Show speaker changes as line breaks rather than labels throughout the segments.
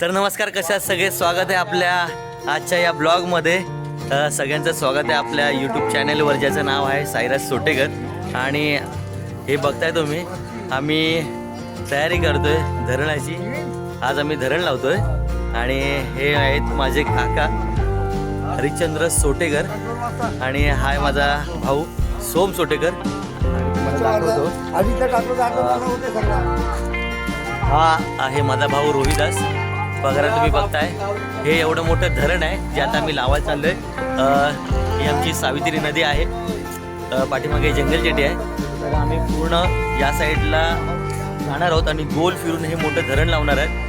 तर नमस्कार कशा सगळे स्वागत आहे आपल्या आजच्या या ब्लॉगमध्ये. सगळ्यांचं स्वागत आहे आपल्या यूट्यूब चॅनलवर ज्याचं नाव आहे सायराज सोटेकर. आणि हे बघताय तुम्ही आम्ही तयारी करतोय धरणाची. आज आम्ही धरण लावतोय. आणि हे आहेत माझे काका हरिश्चंद्र सोटेकर. आणि हा आहे माझा भाऊ सोम सोटेकर. हा आहे माझा भाऊ रोहिदास. बघा तुम्ही बघताय. हे एवढं मोठं धरण आहे जे आता आम्ही लावायला चाललोय. अं, ही आमची सावित्री नदी आहे. पाठीमागे जंगल जेटी आहे. तर आम्ही पूर्ण या साईडला जाणार आहोत आणि गोल फिरून हे मोठं धरण लावणार आहे.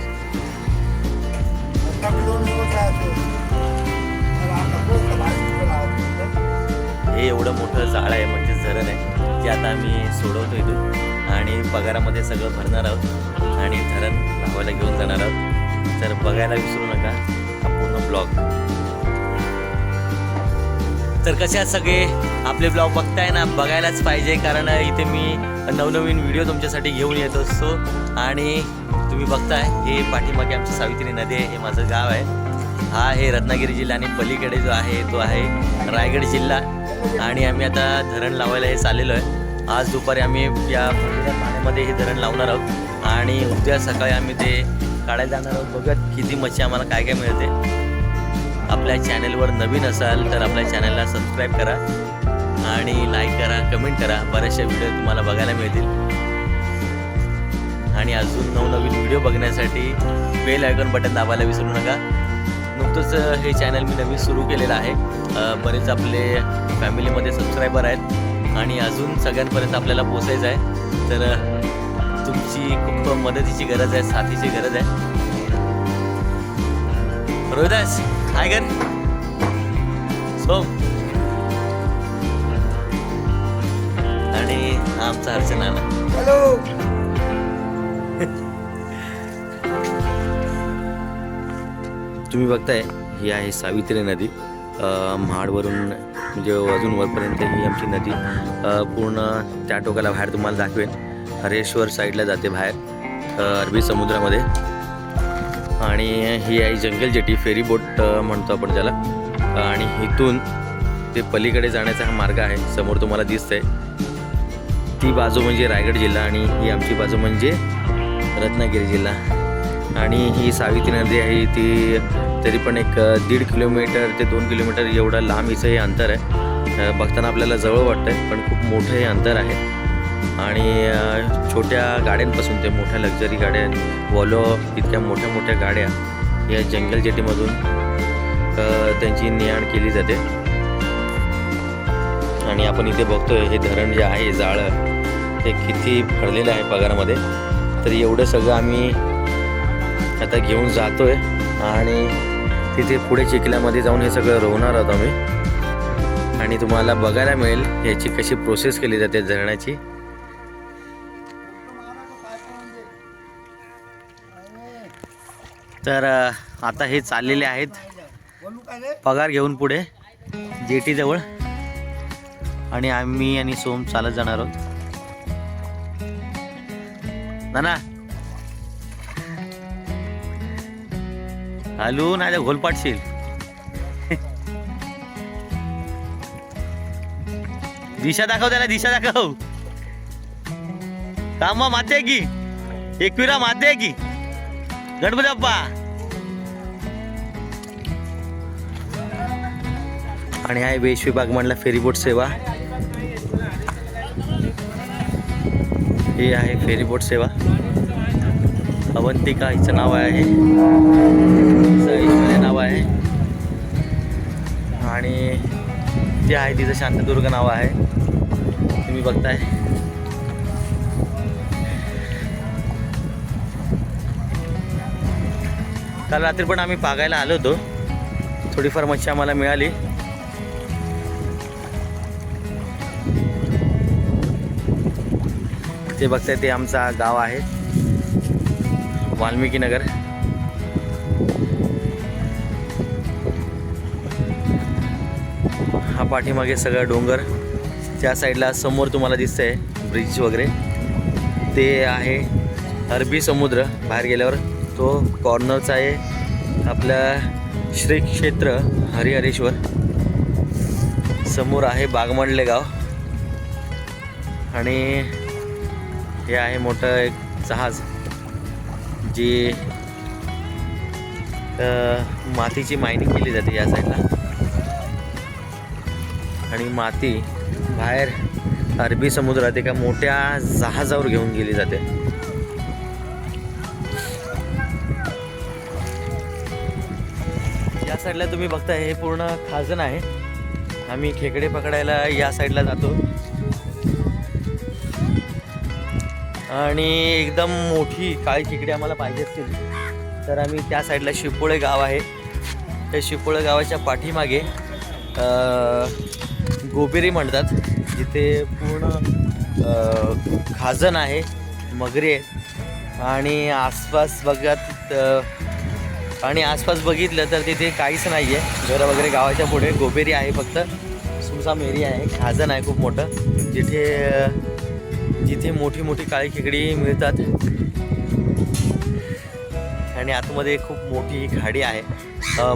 हे एवढं मोठं जाळ आहे म्हणजे धरण आहे जे आता आम्ही सोडवतो इथून. आणि पगारामध्ये सगळं भरणार आहोत. आणि धरण लावायला घेऊन जाणार आहोत. तर बघायला विसरू नका. हा पूर्ण ब्लॉग. तर कसे आहात सगळे? आपले ब्लॉग बघताय ना बघायलाच पाहिजे कारण इथे मी नवनवीन व्हिडिओ तुमच्यासाठी घेऊन येत असतो. आणि तुम्ही बघताय हे पाठीमागे आमची सावित्री नदी आहे हे माझं गाव आहे. हा आहे रत्नागिरी जिल्हा आणि पलीकडे जो आहे तो आहे रायगड जिल्हा. आणि आम्ही आता धरण लावायला हे चाललेलो आहे. आज दुपारी आम्ही या पाण्यामध्ये हे धरण लावणार आहोत. आणि उद्या सकाळी आम्ही ते काढायला जाणार आहोत. बघत किती मच्छी आम्हाला काय काय मिळते. आपल्या चॅनलवर नवीन असाल तर आपल्या चॅनलला सबस्क्राईब करा आणि लाईक करा कमेंट करा. बऱ्याचशा व्हिडिओ तुम्हाला बघायला मिळतील. आणि अजून नवनवीन व्हिडिओ बघण्यासाठी बेल आयकॉन बटन दाबायला विसरू नका. नुकतंच हे चॅनल मी नवीन सुरू केलेलं आहे. बरेच आपले फॅमिलीमध्ये सबस्क्रायबर आहेत. आणि अजून सगळ्यांपर्यंत आपल्याला पोचायचं आहे. तर तुमची खूप मदतीची गरज आहे साथीची गरज आहे. रोहिदास हाय कर सोम आणि आमचा अर्चना
हॅलो.
तुम्ही बघताय ही आहे सावित्री नदी. महाडवरून म्हणजे अजून वरपर्यंत ही आमची नदी. पूर्ण त्या टोकाला बाहेर तुम्हाला दाखवेन. हरेश्वर साईडला जाते बाहेर अरबी समुद्रामध्ये. आणि ही आहे जंगल जेटी फेरी बोट म्हणतो आपण ज्याला. आणि इथून ते पलीकडे जाण्याचा हा मार्ग आहे समोर तुम्हाला दिसतंय. ती बाजू म्हणजे रायगड जिल्हा आणि ही आमची बाजू म्हणजे रत्नागिरी जिल्हा. आणि ही सावित्री नदी आहे ती तरी पण एक दीड किलोमीटर ते दोन किलोमीटर एवढं लांब हिचं हे अंतर आहे. बघताना आपल्याला जवळ वाटतंय पण खूप मोठं हे अंतर आहे. आणि छोट्या गाड्यांपासून ते मोठ्या लक्झरी गाड्या वॉलो इतक्या मोठ्या मोठ्या गाड्या या जंगल जेटीमधून त्यांची ने आण केली जाते. आणि आपण इथे बघतोय हे धरण जे आहे जाळं हे किती भरलेलं आहे पगारामध्ये. तर एवढं सगळं आम्ही आता घेऊन जातोय आणि तिथे पुढे चिखल्यामध्ये जाऊन हे सगळं रोवणार आहोत आम्ही. आणि तुम्हाला बघायला मिळेल याची कशी प्रोसेस केली जाते धरणाची. तर आता हे चाललेले आहेत. पगार घेऊन पुढे जेटीजवळ. आणि आम्ही आणि सोम चालत जाणार आहोत. नाना. हलू नाही घोलपाटशील दिशा दाखव त्याला दिशा दाखव. कामा माते की. एकविरा माते की. गणपती बाप्पा. आणि आहे वेश विभाग म्हणला फेरीबोट सेवा. हे आहे फेरीबोट सेवा. अवंतिका हिचं नाव आहे. हिचं नाव आहे. आणि ते आहे तिचं शांतदुर्ग नाव आहे. तुम्ही बघताय. काल रात्री पण आम्ही पागायला आलो होतो. थोडीफार मच्छी आम्हाला मिळाली. ते बघताय ते आमचा गाव आहे. वाल्मिकी नगर. हा पाठीमागे सगळं डोंगर. त्या साईडला समोर तुम्हाला दिसतंय ब्रिज वगैरे. ते आहे अरबी समुद्र बाहेर गेल्यावर. तो कॉर्नरचा आहे आपल्या श्री क्षेत्र हरिहरेश्वर. समोर आहे बागमंडले गाव. आणि हे आहे मोठं एक जहाज जी मातीची मायनिंग केली जाते या साईडला आणि माती बाहेर अरबी समुद्रात एका मोठ्या जहाजावर घेऊन गेली जाते. साईडला तुम्ही बघताय हे पूर्ण खाजन आहे. आम्ही खेकडे पकडायला या साईडला जातो. आणि एकदम मोठी काळी खेकडे आम्हाला पाहिजे असतील. तर आम्ही त्या साईडला शिपोळे गाव आहे. त्या शिपोळे गावाच्या पाठीमागे गोबिरी गोबेरी म्हणतात. जिथे पूर्ण खाजन आहे मगरी आहे आणि आसपास बघत आणि आसपास बघितलं तर तिथे काहीच नाही आहे घरं वगैरे गावाच्या पुढे. गोबेरी आहे फक्त. सुमसाम एरिया आहे. खाजन आहे खूप मोठं. जिथे जिथे मोठी मोठी काळी खेकडी मिळतात. आणि आतमध्ये खूप मोठी ही खाडी आहे.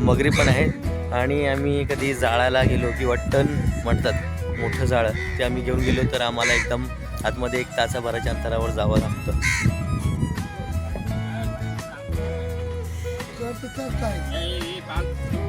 मगरी पण आहे. आणि आम्ही कधी जाळाला गेलो किंवा टन म्हणतात. मोठं जाळं. ते आम्ही घेऊन गेलो तर आम्हाला एकदम आतमध्ये एक तासाभराच्या अंतरावर जावं लागतं.
तर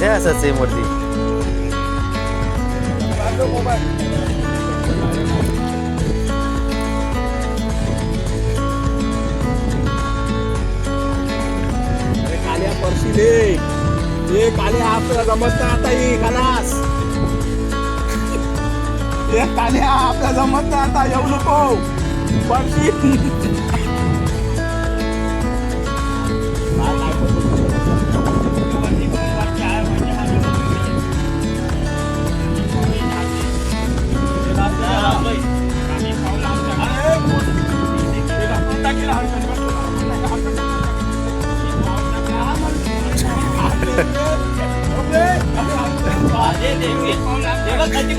भाऊ तुला आहे असं
परशी दे आपल्याला जमत नाही आता ये खलास. ये काल्या आपल्याला जमत नाही आता येऊ नको. परशी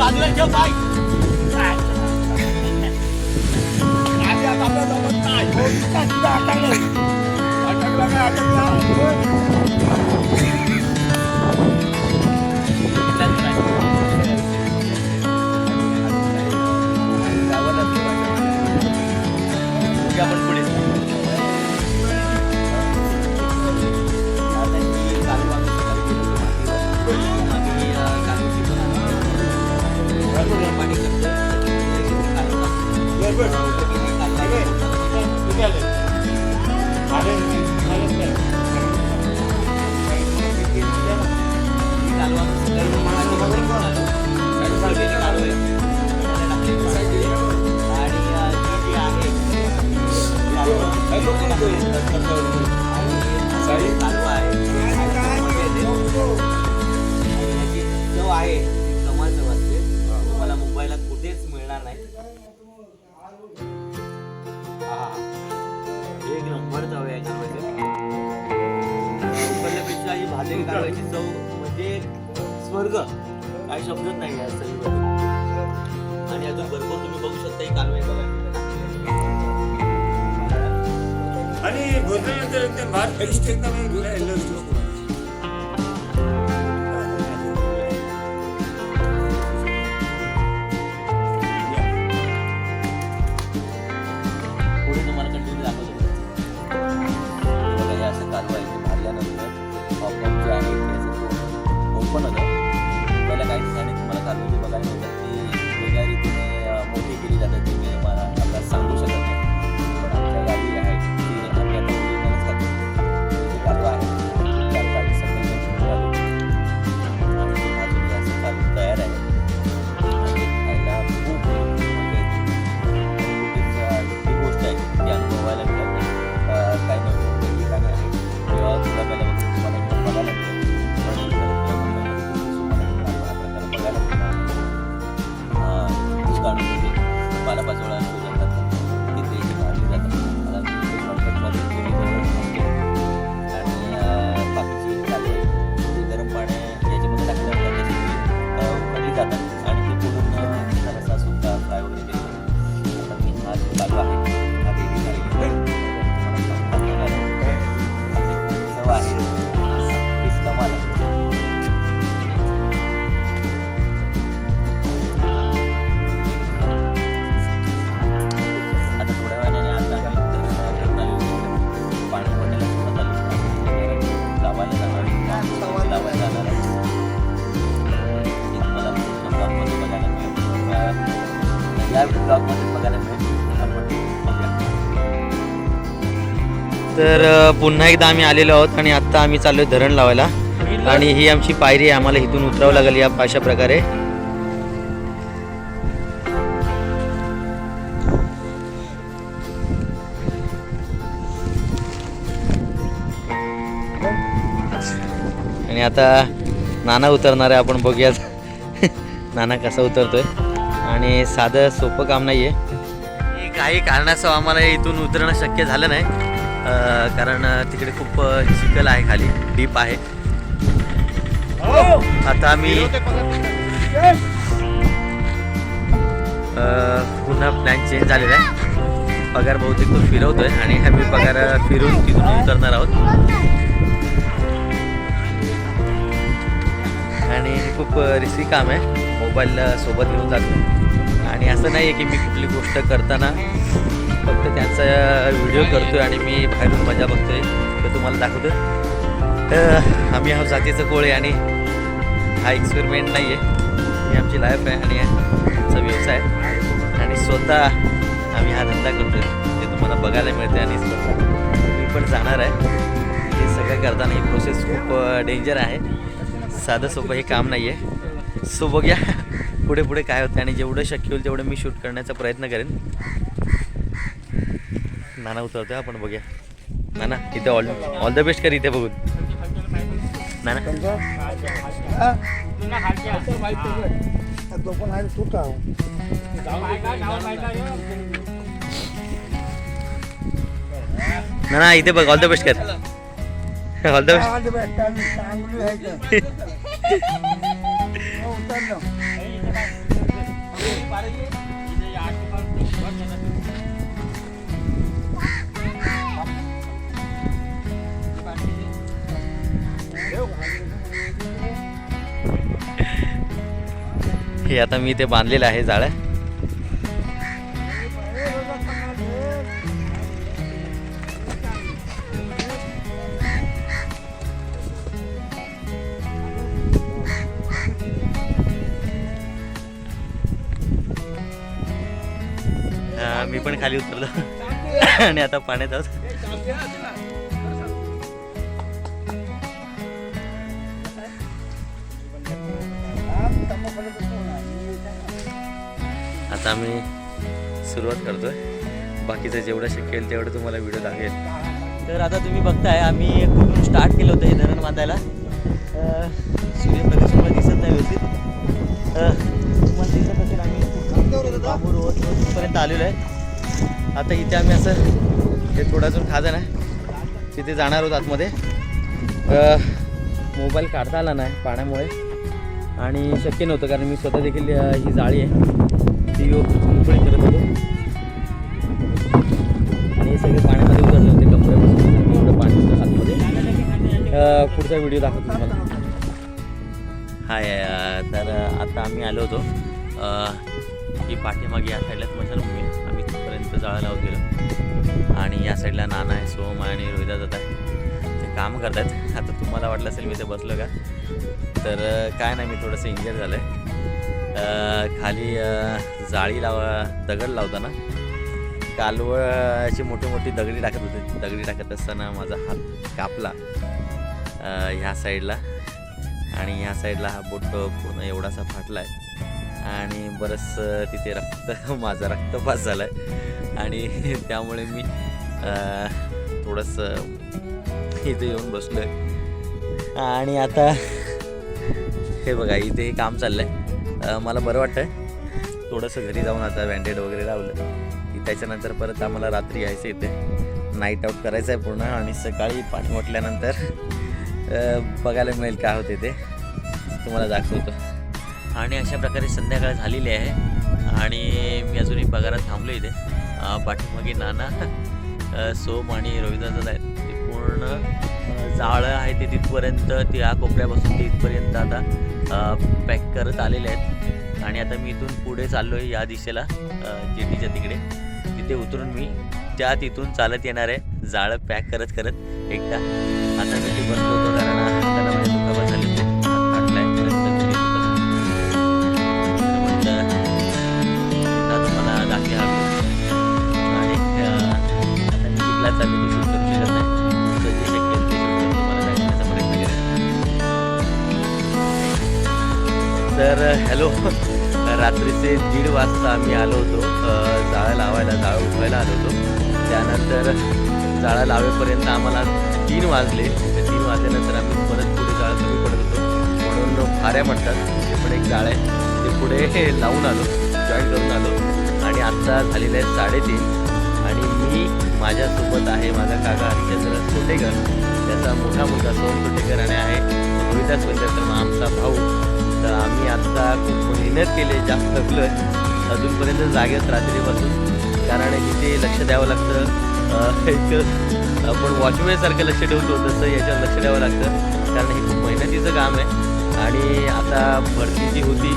आपल्याला
पॉपकॉर्न जे आहे ते असं ओपन होतं पहिल्या काही ठिकाणी तुम्हाला कालवची बघायला मिळतात पुन्हा एकदा आम्ही आलेलो आहोत आणि आत्ता आम्ही चाललोय धरण लावायला. आणि ही आमची पायरी आहे आम्हाला इथून उतरावं लागेल या अशा प्रकारे. आणि आता नाना उतरणार आहे आपण बघूयात. नाना कसा उतरतोय. आणि साधं सोपं काम नाही आहे काही कारणास्तव आम्हाला इथून उतरणं शक्य झालं नाही. कारण तिकडे खूप अं, चिखल आहे खाली. डीप आहे. आता आम्ही अं, पुन्हा प्लॅन चेंज झालेला आहे. पगार बहुतेक तो फिरवतोय आणि आम्ही पगार फिरून तिथून उतरणार आहोत. आणि खूप रिस्की काम आहे. मोबाईल सोबत घेऊन जातो. आणि असं नाही आहे की मी कुठली गोष्ट करताना फक्त त्यांचा व्हिडिओ करतोय आणि मी बाहेरून मजा बघतोय. तर तुम्हाला दाखवतो. अह, आम्ही हा जातीचं कोळे आणि हा एक्सपेरिमेंट नाही आहे ही आमची लाईफ आहे आणि आमचा व्यवसाय आहे. आणि स्वतः आम्ही हा धंदा करतोय. ते तुम्हाला बघायला मिळते आणि मी पण जाणार आहे. हे सगळं करताना ही प्रोसेस खूप डेंजर आहे. साधं सोपं हे काम नाही आहे सो बघूया पुढे पुढे काय होतं आणि जेवढं शक्य होईल तेवढं मी शूट करण्याचा प्रयत्न करेन. नाना उतरतोय आपण बघूया. नाना इथे ऑल ऑल द बेस्ट कर इथे बघून. नाना. नाना इथे बघ ऑल द बेस्ट कर. ऑल द बेस्ट
हे
आता मी ते बांधलेलं आहे जाळं. मी पण खाली उतरलो. आणि आता पाण्यात आहोत. आता आम्ही सुरुवात करतोय. बाकीचं जेवढं शकेल तेवढं तुम्हाला व्हिडिओ लागेल. तर आता तुम्ही बघताय आम्ही कुठून स्टार्ट केलं होतं हे धरण बांधायला. अं, सूर्यप्रकाश मला दिसत नाही व्यवस्थित. तुम्हाला दिसत असेल आम्ही तिथपर्यंत आलेलो आहे. आता इथे आम्ही असं हे थोडा अजून खाजन आहे तिथे जाणार आहोत आतमध्ये. मोबाईल काढता आला नाही पाण्यामुळे. आणि शक्य नव्हतं कारण मी स्वतः देखील ही जाळी आहे. सीईओ मोकळी करत होतो आणि हे सगळे पाण्यामध्ये उतरले होते कपड्यापासून एवढं पाणी होतं आतमध्ये पुढचा व्हिडिओ दाखवतो तुम्हाला. हाय तर आता आम्ही आलो होतो. अं, ही पाठीमागे या साईडला तुम्हाला आहे. आम्ही तिथपर्यंत जाळं लावत गेलो. आणि या साईडला नाना आहे सोम आहे आणि रोहिदा जात आहे. ते काम करतात आता तुम्हाला वाटलं असेल मी ते बसलो का? तर काय नाही मी थोडंसं इंजर झालं आहे खाली जाळी लावा दगड लावताना कालवळची मोठी मोठी दगडी टाकत होते. दगडी टाकत असताना माझा हात कापला ह्या साईडला. आणि ह्या साईडला हा बोट पूर्ण एवढासा फाटला आहे आणि बरंचसं तिथे रक्त माझा रक्तपात झाला आहे आणि त्यामुळे मी थोडंसं इथे येऊन बसलो आहे आणि आता हे बघा इथे हे काम चाललं आहे मला बरं वाटतं थोडंसं घरी जाऊन आता बँडेड वगैरे लावलं की त्याच्यानंतर परत आम्हाला रात्री यायचं इथे. नाईट आऊट करायचं आहे पूर्ण आणि सकाळी पाणी म्हटल्यानंतर बघायला मिळेल काय होते ते. तुम्हाला दाखवतो. आणि अशा प्रकारे संध्याकाळ झालेली आहे. आणि मी अजूनही पगारात थांबलो इथे. पाठीमागे नाना सोम आणि रविदास आहेत. पूर्ण जाळं आहे ते तिथपर्यंत त्या या कोपऱ्यापासून ते इथपर्यंत आता पॅक करत आलेले आहेत. आणि आता मी इथून पुढे चाललो आहे या दिशेला जेटीच्या तिकडे. तिथे उतरून मी त्या तिथून चालत येणार आहे. जाळं पॅक करत करत एकदा. आता मी ते बसलो होतो कारण I'm gonna दुखापत झाली. तुम्हाला तर हॅलो. रात्रीचे दीड वाजता आम्ही आलो होतो. जाळं लावायला जाळं उठवायला आलो होतो. त्यानंतर जाळं लावेपर्यंत आम्हाला तीन वाजले. ते तीन वाजल्यानंतर आम्ही परत पुढे जाळं कमी पडत होतो. म्हणून फाऱ्या म्हणतात. ते पण एक जाळं आहे. ते पुढे लावून आलो. जॉईन करून आलो. आणि आत्ता झालेलं आहे साडेतीन. आणि मी माझ्यासोबत आहे माझा काका हरिचंद्र सोटेकर. त्याचा मोठा मुलगा सोहम सोटेकर आणि आहे. रोहिता सोटेकर आमचा भाऊ तर आम्ही आत्ता खूप मेहनत केली जास्त थकलो अजूनपर्यंत जागेत रात्रीपासून. कारण तिथे लक्ष द्यावं लागतं. अं, एक आपण वॉचमॅनसारखं लक्ष ठेवतो तसं याच्यावर लक्ष द्यावं लागतं. कारण हे खूप मेहनतीचं काम आहे. आणि आता भरती जी होती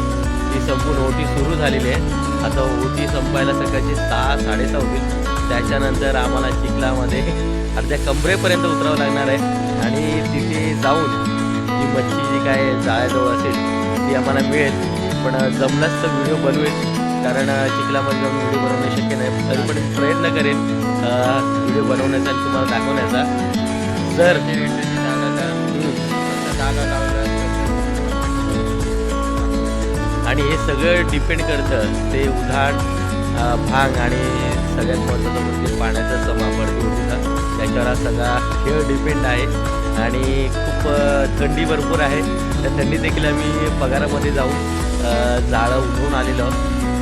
ती संपूर्ण ओटी सुरू झालेली आहे. आता ओटी संपायला सकाळची सहा साडेसहा होतील. त्याच्यानंतर आम्हाला चिखलामध्ये अर्ध्या कमरेपर्यंत उतरावं लागणार आहे. आणि तिथे जाऊन जी मच्छी जी काय जाळ्याजवळ असेल ती आम्हाला मिळेल. पण जमलाच तर व्हिडिओ बनवेल. कारण चिखलामध्ये जाऊन व्हिडिओ बनवणे शक्य नाही. तरी पण प्रयत्न करेन व्हिडिओ बनवण्याचा आणि तुम्हाला दाखवण्याचा. जर आणि हे सगळं डिपेंड करतं. ते उधाण भांग आणि सगळ्यात महत्त्वाचं म्हणजे पाण्याचा समापर भरती त्याच्यावर हा सगळा खेळ डिपेंड आहे. आणि खूप थंडी भरपूर आहे. त्या थंडीत देखील आम्ही पगारामध्ये जाऊन जाळं उठवून आलेलो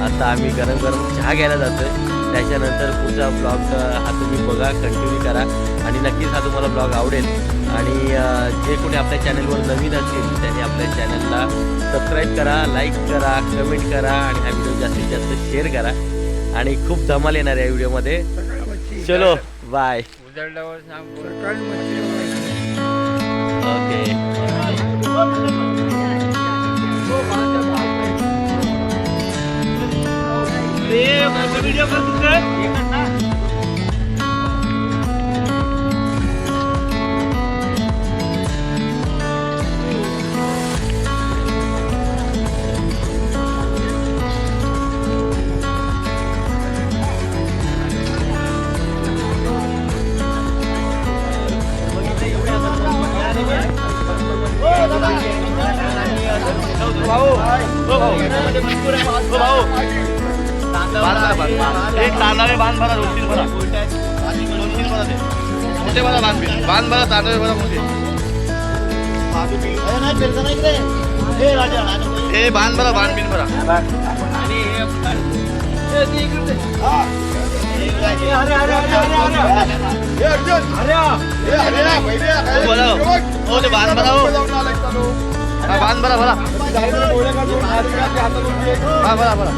आता आम्ही गरम गरम चहा घ्यायला जातो त्याच्यानंतर पुढचा ब्लॉग हा तुम्ही बघा कंटिन्यू करा. आणि नक्कीच हा तुम्हाला ब्लॉग आवडेल. आणि जे कोणी आपल्या चॅनलवर नवीन असतील त्यांनी आपल्या चॅनलला सबस्क्राईब करा लाईक करा कमेंट करा आणि हा व्हिडिओ जास्तीत जास्त शेअर करा. आणि खूप धमाल येणार आहे या व्हिडिओमध्ये चलो बाय
सकाळी मच्छी
एक तांदळे बांध भरा दोन तीन भरा. दोन तीन भरा ते? मोठे भरा बांध बांध भरा तांदळे भरा मोठे हे बांध भरा बांध बिन भरा. हो, बोला हो. हो ते बांध भरा हो. बांध भरा भरा. हा भरा भरा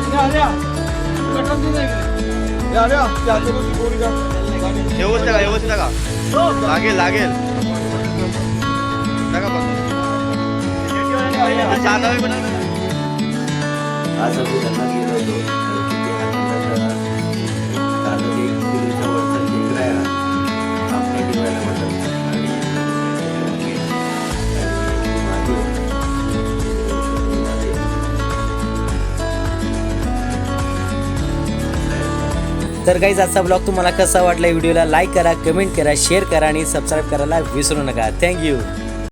व्यवस्थित टाका. व्यवस्थित लागेल लागेल. टाका पण
आज गेलो होतो. तर काहीच आजचा ब्लॉग तुम्हाला कसा वाटला व्हिडिओला लाईक करा कमेंट करा शेअर करा आणि सबस्क्राईब करायला विसरू नका. थँक्यू